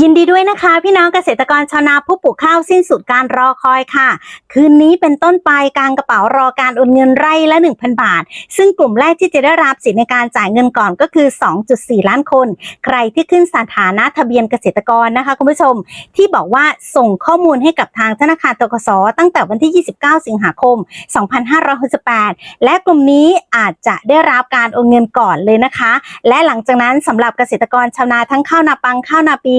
ยินดีด้วยนะคะ พี่น้องเกษตรกรชาวนาผู้ปลูกข้าวสิ้นสุดการรอคอยค่ะ คืนนี้เป็นต้นไปกลางกระเป๋ารอการโอนเงินไร่ละ 1,000 บาท ซึ่งกลุ่มแรกที่จะได้รับสิทธิในการจ่ายเงินก่อนก็คือ 2.4 ล้านคน ใครที่ขึ้นสถานะทะเบียนเกษตรกรนะคะคุณผู้ชม ที่บอกว่าส่งข้อมูลให้กับทางธนาคารตกสตั้งแต่วันที่ 29 สิงหาคม 2568 และกลุ่มนี้อาจจะได้รับการโอนเงินก่อนเลยนะคะ และหลังจากนั้นสำหรับเกษตรกรชาวนาทั้งข้าวนาปังข้าวนาปี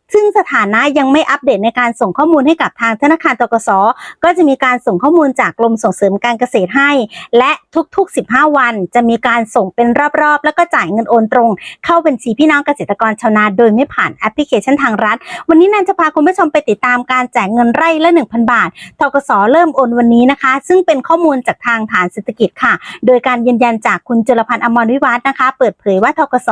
ซึ่งสถานะยังไม่อัปเดตในการส่งข้อมูลให้กับทางธนาคารตกสก็จะมีการส่งข้อมูลจากกรมส่งเสริมการเกษตรให้ และทุกๆ 15 วันจะมีการส่งเป็นรอบๆ แล้วก็จ่ายเงินโอนตรง เข้าบัญชีพี่น้องเกษตรกรชาวนาโดยไม่ผ่านแอปพลิเคชันทางรัฐ วันนี้นันจะพาคุณผู้ชมไปติดตามการแจกเงินไร่ละ 1,000 บาททกสเริ่มโอนวันนี้นะคะ ซึ่งเป็นข้อมูลจากทางฐานเศรษฐกิจค่ะ โดยการยืนยันจากคุณจุลพันธ์อมรวิวัฒน์นะคะ เปิดเผยว่าทกส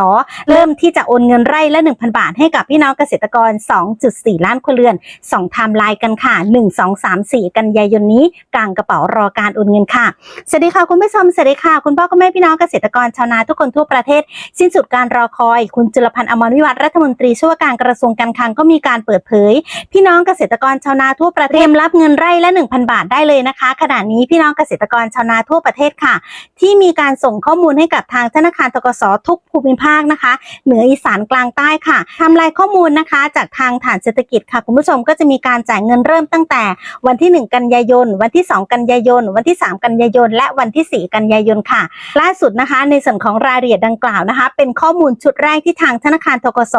เริ่มที่จะโอนเงินไร่ละ 1,000 บาทให้กับพี่น้องเกษตรกร2.4 ล้านครัวเรือน2ไทม์ไลน์กันค่ะ 1 2 3 4 กันยายนนี้ กลางกระเป๋ารอการโอนเงินค่ะ สวัสดีค่ะ คุณผู้ชม สวัสดีค่ะ คุณพ่อคุณแม่พี่น้องเกษตรกรชาวนาทุกคนทั่วประเทศ สิ้นสุดการรอคอย คุณจุลพันธ์อมรวิวัฒน์รัฐมนตรีช่วยการกระทรวงการคลังก็มีการเปิดเผย พี่น้องเกษตรกรชาวนาทั่วประเทศเตรียมรับเงินไร่ละ 1,000 บาทได้เลยนะคะ ขณะนี้พี่น้องเกษตรกรชาวนาทั่วประเทศค่ะ ที่มีการส่งข้อมูลให้กับทางธนาคารตกสทุกภูมิภาคนะคะ เหนืออีสานกลางใต้ค่ะทำลายข้อมูลนะคะจากทางฐานเศรษฐกิจค่ะคุณผู้ชมก็จะมีการจ่ายเงินเริ่มตั้งแต่วันที่ 1 กันยายน วันที่ 2 กันยายน วันที่ 3 กันยายน และวันที่ 4 กันยายนค่ะ ล่าสุดนะคะ ในส่วนของรายละเอียดดังกล่าวนะคะ เป็นข้อมูลชุดแรกที่ทางธนาคารทกส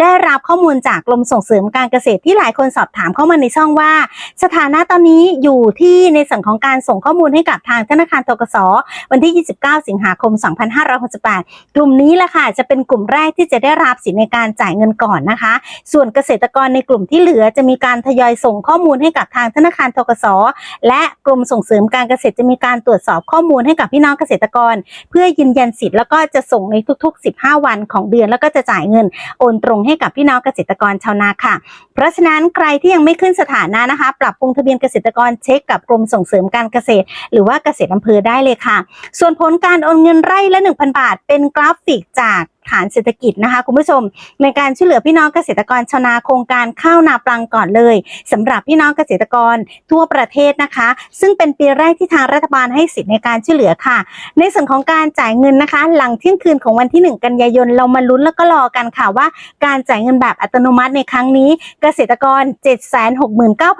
ได้รับข้อมูลจากกรมส่งเสริมการเกษตรที่หลายคนสอบถามเข้ามาในช่องว่า สถานะตอนนี้อยู่ที่ในส่วนของการส่งข้อมูลให้กับทางธนาคารทกสวันที่ 29 สิงหาคม 2568 กลุ่มนี้แหละค่ะจะเป็นกลุ่มแรกที่จะได้รับสิทธิในการจ่ายเงินก่อนนะคะส่วนเกษตรกรในกลุ่มที่เหลือจะมีการทยอยส่งข้อมูลให้กับทางธนาคารทกสและกรมส่งเสริมการเกษตรจะมีการตรวจสอบข้อมูลให้กับพี่น้องเกษตรกร เพื่อยืนยันสิทธิ์แล้วก็จะส่งในทุก ๆ 15 วันของเดือน แล้วก็จะจ่ายเงินโอนตรงให้กับพี่น้องเกษตรกรชาวนาค่ะ เพราะฉะนั้นใครที่ยังไม่ขึ้นสถานะนะคะ ปรับปรุงทะเบียนเกษตรกรเช็คกับกรมส่งเสริมการเกษตร หรือว่าเกษตรอำเภอได้เลยค่ะ ส่วนผลการโอนเงินไร่ละ 1,000 บาท เป็นกราฟิกจาก ฐานเศรษฐกิจนะคะคุณผู้ชมในการช่วยเหลือพี่น้องเกษตรกรชาวนาโครงการข้าวนาปลังก่อนเลยสำหรับพี่น้องเกษตรกรทั่วประเทศนะคะ ซึ่งเป็นปีแรกที่ทางรัฐบาลให้สิทธิ์ในการช่วยเหลือค่ะ ในส่วนของการจ่ายเงินนะคะ หลังเที่ยงคืนของวันที่ 1 กันยายนเรามาลุ้นแล้วก็รอกันค่ะว่า การจ่ายเงินแบบอัตโนมัติในครั้งนี้ เกษตรกร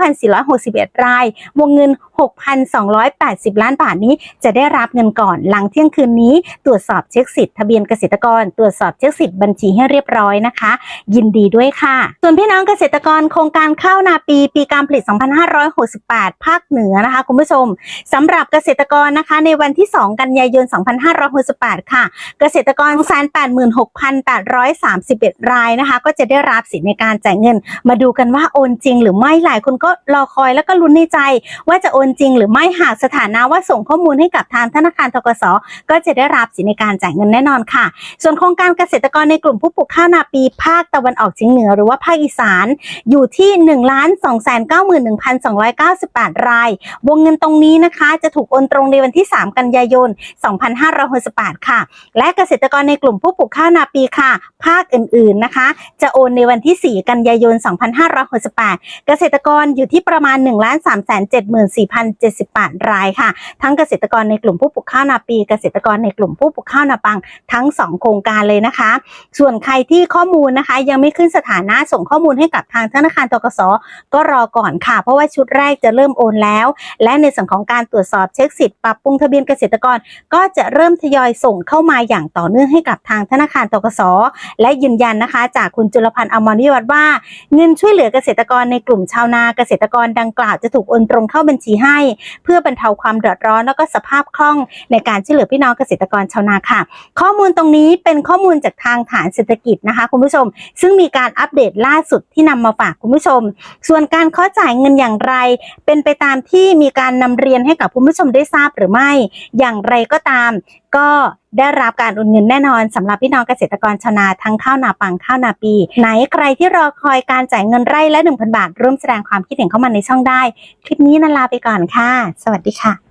769,461 ราย วงเงิน 6,280 ล้านบาทนี้จะได้รับเงินก่อนหลังเที่ยงคืนนี้ ตรวจสอบเช็คสิทธิ์ทะเบียนเกษตรกร ตรวจสอบเช็คสิทธิ์บัญชีให้เรียบร้อยนะคะ ยินดีด้วยค่ะ ส่วนพี่น้องเกษตรกรโครงการข้าวนาปี ปีการผลิต 2568 ภาคเหนือนะคะคุณผู้ชมสำหรับเกษตรกรนะคะ ในวันที่ 2 กันยายน 2568 ค่ะ เกษตรกร186,831 รายนะคะ ก็จะได้รับสิทธิ์ในการจ่ายเงิน มาดูกันว่าโอนจริงหรือไม่หลายคนก็รอคอยแล้วก็ลุ้นในใจ ว่าจะโอนจริงหรือไม่หากสถานะว่าส่งข้อมูลให้กับทางธนาคารทกสก็จะได้รับสิทธิ์ในการจ่ายเงินแน่นอนค่ะ ส่วนโครงการเกษตรกรในกลุ่มผู้ปลูกข้าวนาปีภาคตะวันออกเฉียงเหนือหรือว่าภาคอีสานอยู่ที่1 2 9 1 298 ราย วงเงินตรงนี้นะคะ จะถูกโอนตรงในวันที่ 3 กันยายน 2568 ค่ะ และเกษตรกรในกลุ่มผู้ปลูกข้าวนาปีค่ะ ภาคอื่นๆนะคะ จะโอนในวันที่ 4 กันยายน 2568 เกษตรกรอยู่ที่ประมาณ 1 3 7 4 0 78 รายค่ะ ทั้งเกษตรกรในกลุ่มผู้ปลูกข้าวนาปี เกษตรกรในกลุ่มผู้ปลูกข้าวนาปังทั้ง 2 โครงการเลยนะคะ ส่วนใครที่ข้อมูลนะคะ ยังไม่ขึ้นสถานะส่งข้อมูลให้กับทางธนาคารตกสก็รอก่อนค่ะ เพราะว่าชุดแรกจะเริ่มโอนแล้ว และในส่วนของการตรวจสอบเช็คสิทธิ์ปรับปรุงทะเบียนเกษตรกร ก็จะเริ่มทยอยส่งเข้ามาอย่างต่อเนื่องให้กับทางธนาคารตกสและยืนยันนะคะ จากคุณจุลพันธ์อมรวิวัฒน์ว่า เงินช่วยเหลือเกษตรกรในกลุ่มชาวนาเกษตรกรดังกล่าวจะถูกโอนตรงเข้าบัญชีให้ เพื่อบรรเทาความเดือดร้อนแล้วก็สภาพคล่องในการช่วยเหลือพี่น้องเกษตรกรชาวนาค่ะ ข้อมูลตรงนี้เป็นข้อมูลจากทางฐานเศรษฐกิจนะคะคุณผู้ชม ซึ่งมีการอัปเดตล่าสุดที่นำมาฝากคุณผู้ชม ส่วนการเข้อจ่ายเงินอย่างไร เป็นไปตามที่มีการนำเรียนให้กับคุณผู้ชมได้ทราบหรือไม่ อย่างไรก็ตาม ก็ได้รับการอุดหนุนแน่นอนสำหรับพี่น้องเกษตรกรชาวนาทั้งข้าวนาปังข้าวนาปี ไหนใครที่รอคอยการจ่ายเงินไร่ละ 1,000 บาท ร่วมแสดงความคิดเห็นเข้ามาในช่องได้ คลิปนี้นันลาไปก่อนค่ะ สวัสดีค่ะ